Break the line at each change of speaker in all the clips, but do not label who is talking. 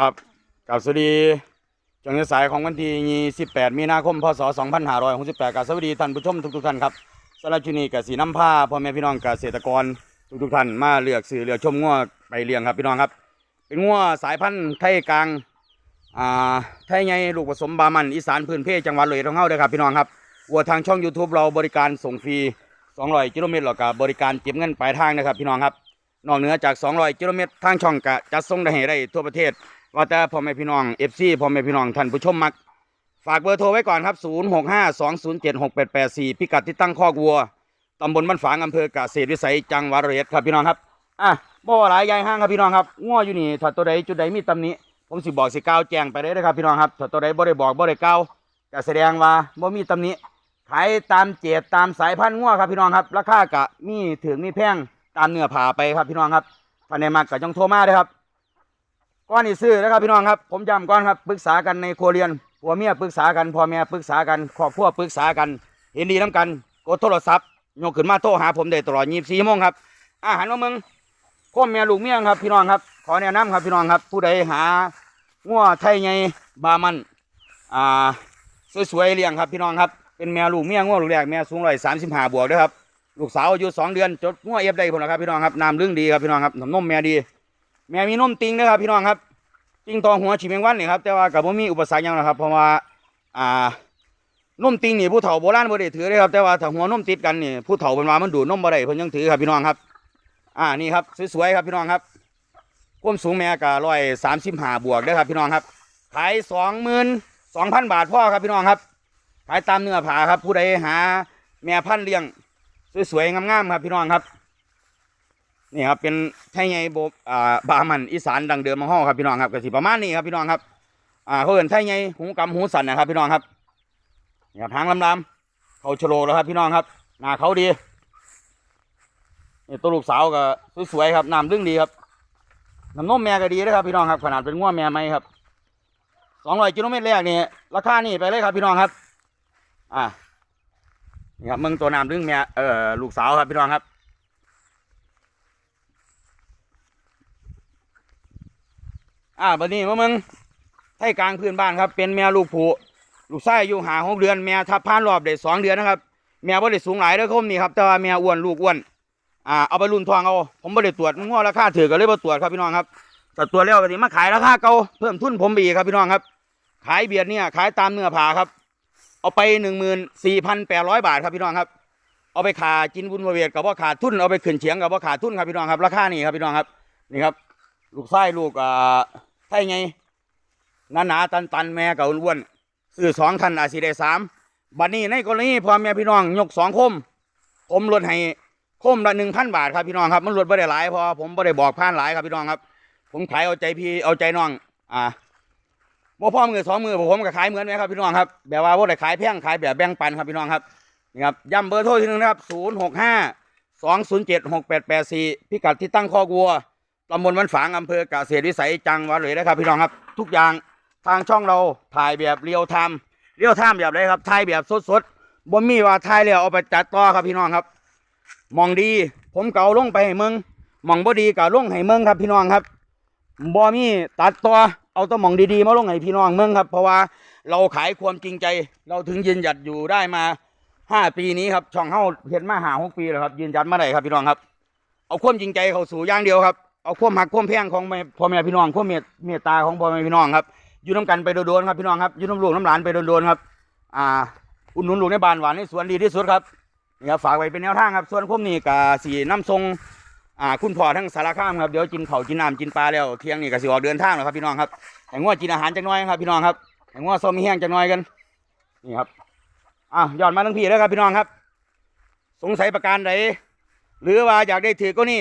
ครับกับสวัสดีจังหวัดสายของวันที่28 มีนาคม พศ 2568กับสวัสดีท่านผู้ชมทุกๆท่านครับสำหรับชุนีกับสีน้ำผ้าพ่อแม่พี่น้องเกษตรกรทุกๆท่านมาเลือกซื้อเลือกชมงัวไปเลี้ยงครับพี่น้องครับ เป็นงัวสายพันธุ์ไทยกลางอ่าไทยใหญ่ลูกผสมบามันอีสานพื้นเพจังหวัดเลยของเฮาเด้อครับพี่น้องครับวัวทางช่อง YouTube เราบริการส่งฟรี200กิโลเมตรหรอกกับบริการเก็บเงินปลายทางนะครับพี่น้องครับนอกเหนือจาก 200กิโลเมตรทางช่องกะจะส่งได้ให้ได้ทั่วประเทศ ว่าแต่พ่อแม่พี่น้อง FC พ่อแม่พี่น้องท่านผู้ชมมัก ฝากเบอร์โทรไว้ก่อนครับ 0652076884 พิกัดที่ตั้งคอกวัวตำบลบ้านฝางอำเภอกาเกษวิสัยจังหวัดร้อยอ็ดครับพี่น้องครับอะบ่ว่าหลายยายห้างครับพี่น้องครับง้ออยู่นี่ถ้าตัวใดจุดใดมีตำหนิผมสิบอกสิกล่าวแจ้งไปเลยนะครับพี่น้องครับถ้าตัวใดบ่ได้บอกบ่ได้กล่าวก็แสดงว่าบ่มีตำหนิขายตามเจตตามสายพันธุ์ง้อครับพี่น้องครับราคากะมีถึงมีแพงตามเนื้อผ่าไปครับพี่น้องครับภายในมากก็จงโทรมาเลยครับ ก้อนนี่ซื้อนะครับพี่น้องครับ ผมย้ำก่อนครับปรึกษากันในครัวเรียนผัวเมียปรึกษากันพ่อแม่ปรึกษากันครอบครัวปรึกษากัน เห็นดีน้ำกันกดโทรศัพท์ยกขึ้นมาโทรหาผมได้ตลอด24ชั่วโมงครับอาหารมาเมืองพ่อแม่ลูกเมียครับพี่น้องครับ ขอแนะนำครับพี่น้องครับ ผู้ใดหางัวไทยไงบามันอ่าสวยๆเลี้ยงครับพี่น้องครับเป็นแม่ลูกเมียงัวลูกแรกแม่สูงร้อยสามสิบห้าบวกด้วยครับลูกสาวอายุสองเดือนจดงัวเอฟได้ผมนะครับพี่น้องครับน้ำเรื่องดีครับพี่น้องครับน้ำนมแม่ดี แม่มีนมติงนะครับพี่น้องครับติงตองหัวฉีแมงวันนี่ครับแต่ว่ากับผมมีอุปสรรคยังนะครับเพราะว่าอ่านมติงนี่ผู้เฒ่าโบราณบ่ได้ถือเลยครับแต่ว่าถ้าหัวนมติดกันนี่ผู้เฒ่าเป็นว่ามันดูดนมบ่ได้เพิ่นยังถือครับพี่น้องครับ อ่านี่ครับสวยๆครับพี่น้องครับความสูงแม่ก็ร้อยสามสิบห้าบวกเด้ครับพี่น้องครับขายสองหมื่นสองพันบาทพ่อครับพี่น้องครับขายตามเนื้อผาครับผู้ใดหา แม่พันเลี้ยงสวยๆงามๆครับพี่น้องครับ นี่ครับเป็นไทยไงโบอ่าบามันอีสานดังเดิมมาห้อครับพี่น้องครับก็สิประมาณนี้ครับพี่น้องครับอ่าเขาเอินไทยไงหูกำหูสันนะครับพี่น้องครับนี่ครับหางลำๆเขาโฉลแล้วครับพี่น้องครับหน้าเขาดีนี่ตัวลูกสาวก็สวยๆครับน้ำดึงดีครับน้ำนมแม่ก็ดีนะครับพี่น้องครับขนาดเป็นง้วแม่ไหมครับสองร้อยกิโลเมตรแรกนี่ราคานี่ไปเลยครับพี่น้องครับ อ่านี่ครับมึงตัวน้ำดึงแม่เออลูกสาวครับพี่น้องครับ อ่าบัดนี้มามึงไทยกลางพื้นบ้านครับ เป็นแม่ลูกผูลูกไส้อยู่หาหกเดือนแม่ทับพานรอบได้สองเดือนนะครับแม่บ่ได้สูงหลายเด้อคมนี่ครับแต่ว่าแม่อ้วนลูกอ้วนอ่าเอาไปรุ่นทองเอาผมบ่ได้ตรวจมันง้อราคาถือก็เลยบ่ตรวจครับพี่น้องครับแต่ตรวจแล้วก็สิมาขายราคาเก่าเพิ่มทุนผมไปอีกครับพี่น้องครับ ขายเบียดเนี่ยขายตามเนื้อผาครับ เอาไปหนึ่งหมื่นสี่พันแปดร้อยบาทครับพี่น้องครับ เอาไปขาจินบุญบเวทกับว่าขาดทุนเอาไปขึ้นเฉียงกับว่าขาดทุนครับพี่น้องครับราคานี่ครับพี่น้องครับนี่ครับลูกไส้ลูกอ่า ช่ไงหนาหนาตันตันๆแม่กับอ้วนซื้อสองทันอาจสิได้สามบัดนี้ในกรณีพ่อแม่พี่น้องยกสองคมผมลดให้คมละหนึ่งพันบาทครับพี่น้องครับ มันลดไม่ได้หลายพอผมไม่ได้บอกผ่านหลายครับพี่น้องครับ ผมขายเอาใจพี่เอาใจน้อง อ่าบ่พ่อมือสองมือผมก็ขายเหมือนไหมครับพี่น้องครับแบบว่าว่าได้ขายแพงขายแบบแบ่งปันครับพี่น้องครับนี่ครับย้ำเบอร์โทรทีหนึงนะครับศูนย์หกห้าสองศูนย์เจ็ดหกแปดแปดสี่พิกัดที่ตั้งคอกวัว ตำบลวันฝางอำเภอเกษตรวิสัยจังหวัดเลยนะครับ พี่น้องครับ ทุกอย่างทางช่องเราถ่ายแบบเรียวไทม์เรียวไทม์แบบไรครับถ่ายแบบสดๆบ่มีว่าถ่ายแล้วเอาไปจัดต่อครับพี่น้องครับมองดี ผมเก่าลงไปให้มึงมองบ่ดีก็ลงให้มึงครับ พี่น้องครับบ่มีตัดต่อเอาตัวมองดีๆมาลงให้พี่น้องมึงครับ เพราะว่าเราขายความจริงใจ เราถึงยืนหยัดอยู่ได้มาห้าปีนี้ครับช่องเฮาเห็นมาหาหกปีแล้วครับยืนหยัดมาได้ครับพี่น้องครับ เอาความจริงใจเข้าสู่อย่างเดียวครับ เอาความหักความแพงของแม่พ่อแม่พี่น้องความเมตเมตตาของพ่อแม่พี่น้องครับอยู่น้ำกันไปโดนๆครับพี่น้องครับอยู่น้ำลูกน้ำหลานไปโดนๆครับ อ่า อุ่นหนุนลูกในบ้านหวานในสวนดีที่สุดครับนี่ครับฝากไว้เป็นแนวทางครับ ส่วนผมนี่กะสีน้ำทรงอ่าคุณพ่อทั้งสารคามครับเดี๋ยวกินเข้ากินน้ำกินปลาแล้วเที่ยงนี่ก็สิออกเดินทางแล้วครับพี่น้องครับให้งัวกินอาหารจักน้อยครับพี่น้องครับให้งัวส้มมีแห้งจักน้อยกันนี่ครับอะยอนมาทั้งพี่แล้วครับพี่น้องครับ สงสัยประการใดหรือว่าอยากได้ถือก็นี่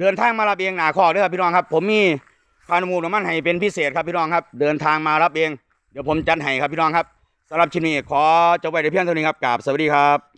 เดินทางมารับเองหนาคอกด้อครับพี่น้องครับ ผมมีพานุมูลมันให้เป็นพิเศษครับพี่น้องครับ เดินทางมารับเอง เดี๋ยวผมจัดให้ครับพี่น้องครับสำหรับชิ้นนี้ขอจบไว้ในเพียงเท่านี้ครับกราบสวัสดีครับ